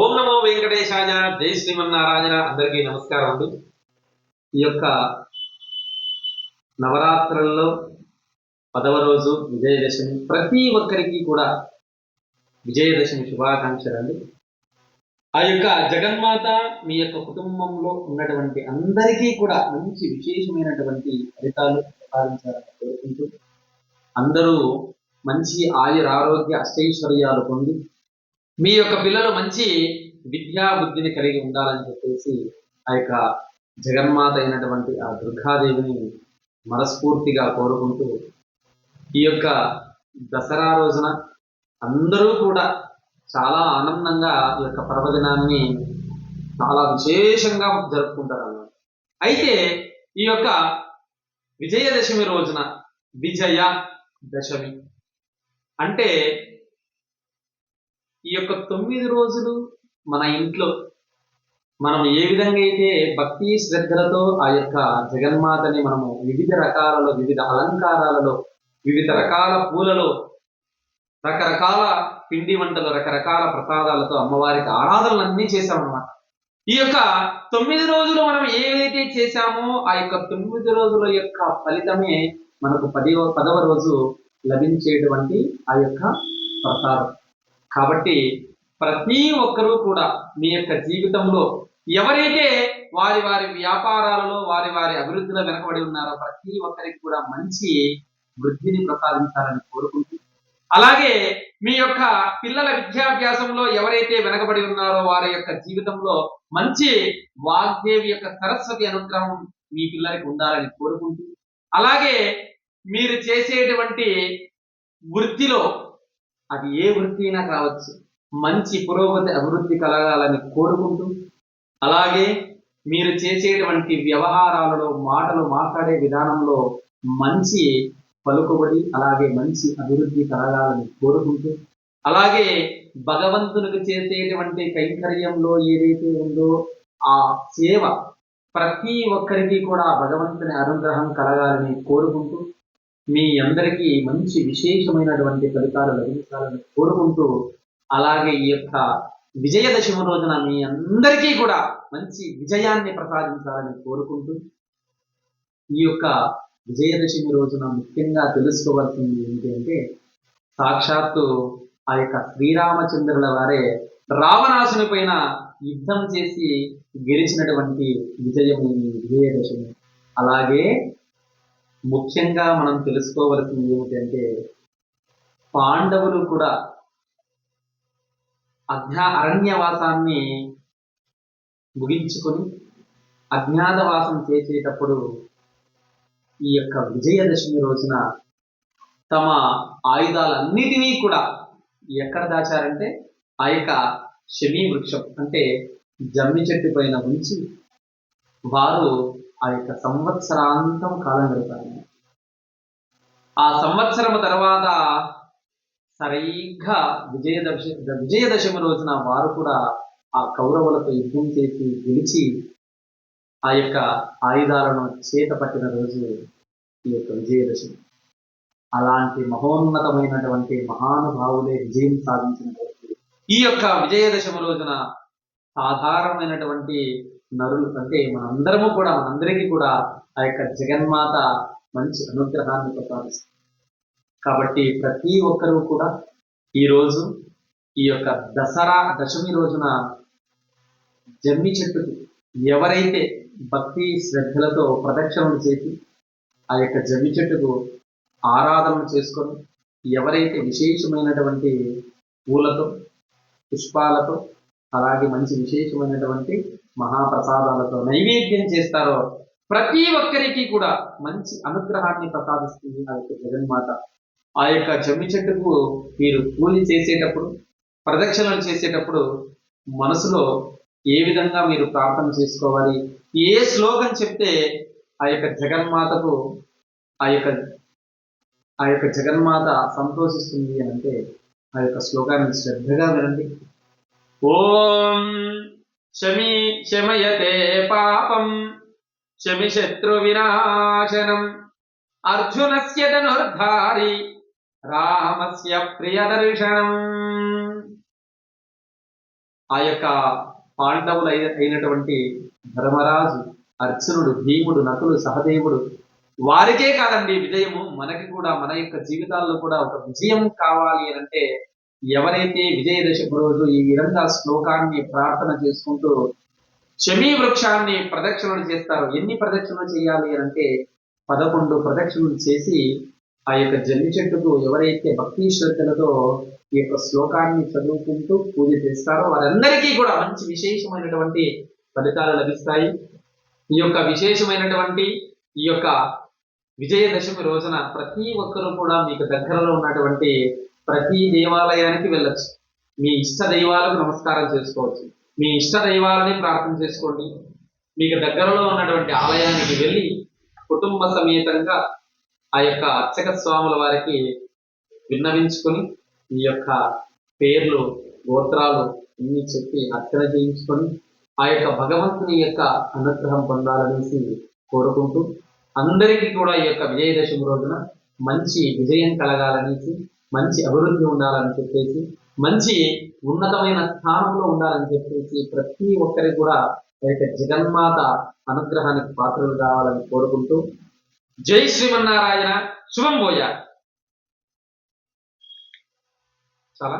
ఓం నమో వెంకటేశాయ జై శ్రీమన్నారాయణ అందరికీ నమస్కారం అండి. ఈ యొక్క నవరాత్రుల్లో పదవ రోజు విజయదశమి ప్రతి ఒక్కరికి కూడా విజయదశమి శుభాకాంక్షలు అండి. ఆ యొక్క జగన్మాత మీ యొక్క కుటుంబంలో ఉన్నటువంటి అందరికీ కూడా మంచి విశేషమైనటువంటి ఫలితాలు ప్రసాదించాలని కోరుకుంటూ అందరూ మంచి ఆయుర ఆరోగ్య అష్టైశ్వర్యాలు పొంది మీ యొక్క పిల్లలు మంచి విద్యా బుద్ధిని కలిగి ఉండాలని చెప్పేసి ఆ యొక్క జగన్మాత అయినటువంటి ఆ దుర్గాదేవిని మనస్ఫూర్తిగా కోరుకుంటూ ఈ యొక్క దసరా రోజున అందరూ కూడా చాలా ఆనందంగా ఈ యొక్క పర్వదినాన్ని చాలా విశేషంగా జరుపుకుంటారు అన్నమాట అయితే ఈ యొక్క విజయదశమి రోజున విజయ దశమి అంటే ఈ యొక్క తొమ్మిది రోజులు మన ఇంట్లో మనం ఏ విధంగా అయితే భక్తి శ్రద్ధలతో ఆ యొక్క జగన్మాతని మనము వివిధ రకాలలో వివిధ అలంకారాలలో వివిధ రకాల పూలలో రకరకాల పిండి వంటలు రకరకాల ప్రసాదాలతో అమ్మవారికి ఆరాధనలు అన్నీ చేశామన్నమాట. ఈ యొక్క తొమ్మిది రోజులు మనం ఏదైతే చేశామో ఆ యొక్క తొమ్మిది రోజుల యొక్క ఫలితమే మనకు పదివ పదవ రోజు లభించేటువంటి ఆ యొక్క ప్రసాదం. కాబట్టి ప్రతి ఒక్కరూ కూడా మీ యొక్క జీవితంలో ఎవరైతే వారి వారి వ్యాపారాలలో వారి వారి అభివృద్ధిలో వెనకబడి ఉన్నారో ప్రతి ఒక్కరికి కూడా మంచి వృద్ధిని ప్రసాదించాలని కోరుకుంటూ అలాగే మీ యొక్క పిల్లల విద్యాభ్యాసంలో ఎవరైతే వెనకబడి ఉన్నారో వారి యొక్క జీవితంలో మంచి వాగ్దేవి యొక్క సరస్వతి అనుగ్రహం మీ పిల్లలకి ఉండాలని కోరుకుంటూ అలాగే మీరు చేసేటువంటి వృత్తిలో అది ఏ వృత్తి అయినా కావచ్చు. మంచి పురోగతి అభివృద్ధి కలగాలని కోరుకుంటూ అలాగే మీరు చేసేటువంటి వ్యవహారాలలో మాటలు మాట్లాడే విధానంలో మంచి పలుకుబడి అలాగే మంచి అభివృద్ధి కలగాలని కోరుకుంటూ అలాగే భగవంతునికి చేసేటువంటి కైంకర్యంలో ఏదైతే ఉందో ఆ సేవ ప్రతి ఒక్కరికి కూడా భగవంతుని అనుగ్రహం కలగాలని కోరుకుంటూ మీ అందరికీ మంచి విశేషమైనటువంటి ఫలితాలు లభించాలని కోరుకుంటూ అలాగే ఈ యొక్క విజయదశమి రోజున మీ అందరికీ కూడా మంచి విజయాన్ని ప్రసాదించాలని కోరుకుంటూ ఈ యొక్క విజయదశమి రోజున ముఖ్యంగా తెలుసుకోవాల్సింది ఏంటంటే సాక్షాత్తు ఆ యొక్క శ్రీరామచంద్రుల వారే రావణాసుని పైన యుద్ధం చేసి గెలిచినటువంటి విజయము ఈ విజయదశమి. అలాగే ముఖ్యంగా మనం తెలుసుకోవలసింది ఏమిటంటే పాండవులు కూడా అజ్ఞా అరణ్యవాసాన్ని ముగించుకొని అజ్ఞాతవాసం చేసేటప్పుడు ఈ యొక్క విజయదశమి రోజున తమ ఆయుధాలన్నిటినీ కూడా ఎక్కడ దాచారంటే ఆ యొక్క శమీ వృక్షం అంటే జమ్మి చెట్టు పైన ఉంచి వారు ఆ యొక్క సంవత్సరాంతం కాలం గడిపారు ఆ సంవత్సరం తర్వాత సరిగ్గా విజయదశ విజయదశమి రోజున వారు కూడా ఆ కౌరవులతో యుద్ధం చేసి గెలిచి ఆ యొక్క ఆయుధాలను చేత పట్టిన రోజు ఈ యొక్క విజయదశమి. అలాంటి మహోన్నతమైనటువంటి మహానుభావులే విజయం సాధించిన ఈ యొక్క విజయదశమి రోజున సాధారణమైనటువంటి నరులు. అంటే మనందరము కూడా మనందరికీ కూడా ఆ యొక్క జగన్మాత మంచి అనుగ్రహాన్ని ప్రసాదిస్తుంది. కాబట్టి ప్రతి ఒక్కరూ కూడా ఈరోజు ఈ యొక్క దసరా దశమి రోజున జమ్మి చెట్టుకు ఎవరైతే భక్తి శ్రద్ధలతో ప్రదక్షిణలు చేసి ఆ యొక్క జమ్మి చెట్టుకు ఆరాధన చేసుకొని ఎవరైతే విశేషమైనటువంటి పూలతో పుష్పాలతో అలాగే మంచి విశేషమైనటువంటి మహాప్రసాదాలతో నైవేద్యం చేస్తారో ప్రతి ఒక్కరికి కూడా మంచి అనుగ్రహాన్ని ప్రసాదిస్తుంది ఆ యొక్క జగన్మాత. ఆ యొక్క జమ్మి చెట్టుకు మీరు పూజ చేసేటప్పుడు ప్రదక్షిణలు చేసేటప్పుడు మనసులో ఏ విధంగా మీరు ప్రార్థన చేసుకోవాలి? ఏ శ్లోకం చెప్తే ఆ యొక్క జగన్మాతకు ఆ యొక్క ఆ యొక్క జగన్మాత సంతోషిస్తుంది అంటే ఆ యొక్క శ్లోకాన్ని శ్రద్ధగా వినండి. ఓం శమి శమయతే పాపం. శమి శత్రు వినాశనం. అర్జునస్య ధనుర్ధారి. రామస్య ప్రియదర్శనం ఆ యొక్క పాండవులు అయిన- అయినటువంటి ధర్మరాజు అర్జునుడు భీముడు నకులు సహదేవుడు వారికే కాదండి విజయము. మనకి కూడా మన యొక్క జీవితాల్లో కూడా ఒక విజయం కావాలి అని అంటే ఎవరైతే విజయదశమి రోజు ఈ విధంగా శ్లోకాన్ని ప్రార్థన చేసుకుంటూ శమీ వృక్షాన్ని ప్రదక్షిణలు చేస్తారు ఎన్ని ప్రదక్షిణలు చేయాలి అంటే పదకొండు ప్రదక్షిణలు చేసి ఆ యొక్క జమ్మి చెట్టుకు ఎవరైతే భక్తి శ్రద్ధలతో ఈ యొక్క శ్లోకాన్ని చదువుకుంటూ పూజ చేస్తారో వారందరికీ కూడా మంచి విశేషమైనటువంటి ఫలితాలు లభిస్తాయి. ఈ యొక్క విశేషమైనటువంటి ఈ యొక్క విజయదశమి రోజున ప్రతి ఒక్కరూ కూడా మీకు దగ్గరలో ఉన్నటువంటి ప్రతి దేవాలయానికి వెళ్ళొచ్చు. మీ ఇష్ట దైవాలకు నమస్కారం చేసుకోవచ్చు. మీ ఇష్ట దైవాలని ప్రార్థన చేసుకోండి. మీకు దగ్గరలో ఉన్నటువంటి ఆలయానికి వెళ్ళి కుటుంబ సమేతంగా ఆ యొక్క అర్చక స్వాముల వారికి విన్నవించుకొని మీ యొక్క పేర్లు గోత్రాలు అన్ని చెప్పి అర్చన చేయించుకొని ఆ యొక్క భగవంతుని యొక్క అనుగ్రహం పొందాలనేసి కోరుకుంటూ అందరికీ కూడా ఈ యొక్క విజయదశమి రోజున మంచి విజయం కలగాలనేసి మంచి అభివృద్ధి ఉండాలని చెప్పేసి మంచి ఉన్నతమైన స్థానంలో ఉండాలని చెప్పేసి ప్రతి ఒక్కరికి కూడా ఆ యొక్క జగన్మాత అనుగ్రహానికి పాత్రలు కావాలని కోరుకుంటూ జై శ్రీమన్నారాయణ. శుభం పోయా చాలా